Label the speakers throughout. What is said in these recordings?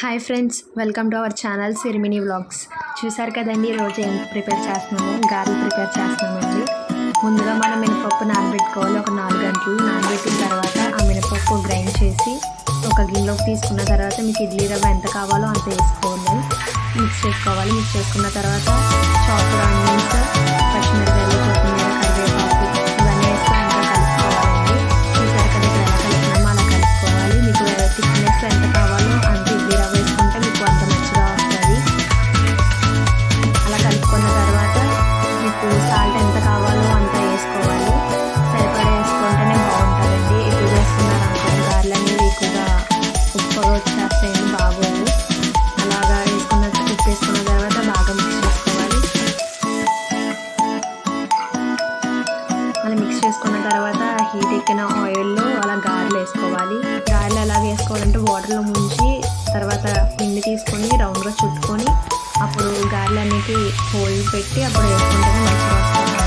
Speaker 1: Hi friends welcome to our channel Sirimini vlogs చూసారు కదండి ఈరోజు ఏం ప్రిపేర్ చేస్తున్నాము? గారెలు ప్రిపేర్ చేస్తున్నామండి. ముందుగా మనం మినపప్పు నానబెట్టుకోవాలి. ఒక నాలుగు గంటలు నానబెట్టిన తర్వాత ఆ మినపప్పు గ్రైండ్ చేసి ఒక గిన్నెలోకి తీసుకున్న తర్వాత మీకు ఇడ్లీ రవ్వ ఎంత కావాలో అంత వేసుకోవాలి మిక్స్ చేసుకోవాలి. మిక్స్ చేసుకున్న తర్వాత చాపర్ ఆనియన్స్ మిక్స్ చేసుకున్న తర్వాత హీట్ ఎక్కిన ఆయిల్లో అలా గారెలు వేసుకోవాలి. గారెలు ఎలా వేసుకోవాలంటే వాటర్లో ముంచి తర్వాత పిండి తీసుకొని రౌండ్గా చుట్టుకొని అప్పుడు గారెలు అనేవి హోల్ పెట్టి అప్పుడు వేసుకుంటే మంచిగా వస్తుంది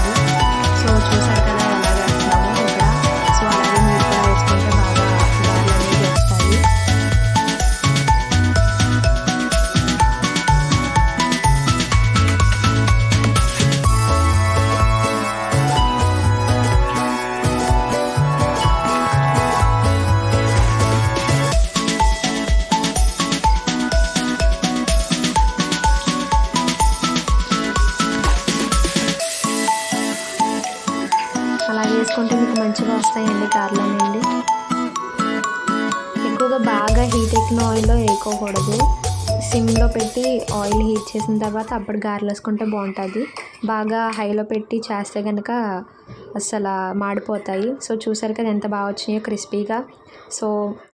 Speaker 1: అలా వేసుకుంటే మీకు మంచిగా వస్తాయండి గారెలు ఎక్కువగా బాగా హీట్ ఎక్కిన ఆయిల్లో వేయకోకూడదు సిమ్లో పెట్టి ఆయిల్ హీట్ చేసిన తర్వాత అప్పుడు గారెలు వేసుకుంటే బాగుంటుంది. బాగా హైలో పెట్టి చేస్తే కనుక అసలు మాడిపోతాయి. సో చూసారు కదా ఎంత బాగా వచ్చినాయో క్రిస్పీగా. సో